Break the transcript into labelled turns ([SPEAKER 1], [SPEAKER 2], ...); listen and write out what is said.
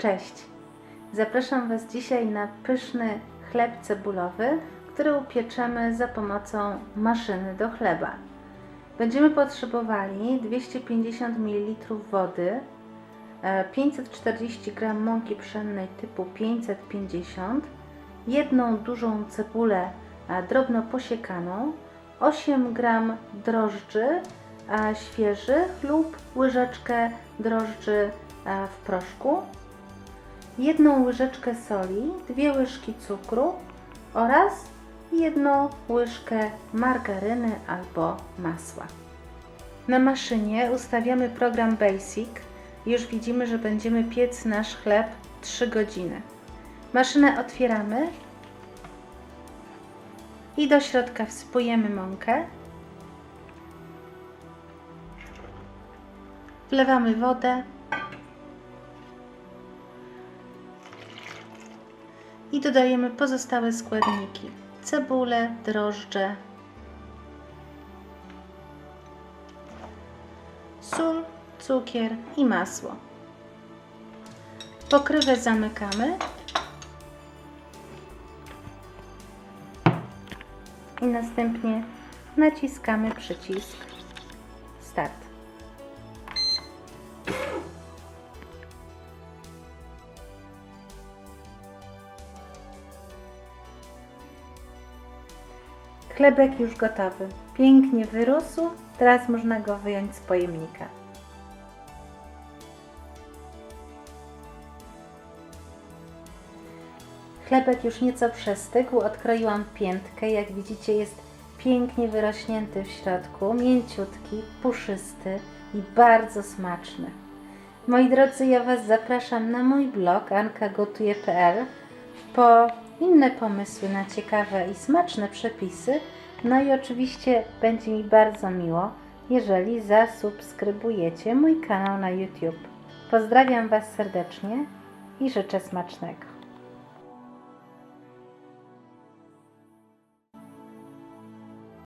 [SPEAKER 1] Cześć! Zapraszam Was dzisiaj na pyszny chleb cebulowy, który upieczemy za pomocą maszyny do chleba. Będziemy potrzebowali 250 ml wody, e, 540 g mąki pszennej typu 550, jedną dużą cebulę e, drobno posiekaną, 8 g drożdży e, świeżych lub łyżeczkę drożdży e, w proszku, jedną łyżeczkę soli, dwie łyżki cukru oraz jedną łyżkę margaryny albo masła. Na maszynie ustawiamy program Basic. Już widzimy, że będziemy piec nasz chleb 3 godziny. Maszynę otwieramy i do środka wsypujemy mąkę. Wlewamy wodę i dodajemy pozostałe składniki: cebulę, drożdże, sól, cukier i masło. Pokrywę zamykamy i następnie naciskamy przycisk Start. Chlebek już gotowy. Pięknie wyrósł. Teraz można go wyjąć z pojemnika. Chlebek już nieco przestygł. Odkroiłam piętkę. Jak widzicie jest pięknie wyrośnięty w środku, mięciutki, puszysty i bardzo smaczny. Moi drodzy, ja Was zapraszam na mój blog ankagotuje.pl po inne pomysły na ciekawe i smaczne przepisy. No i oczywiście będzie mi bardzo miło, jeżeli zasubskrybujecie mój kanał na YouTube. Pozdrawiam Was serdecznie i życzę smacznego.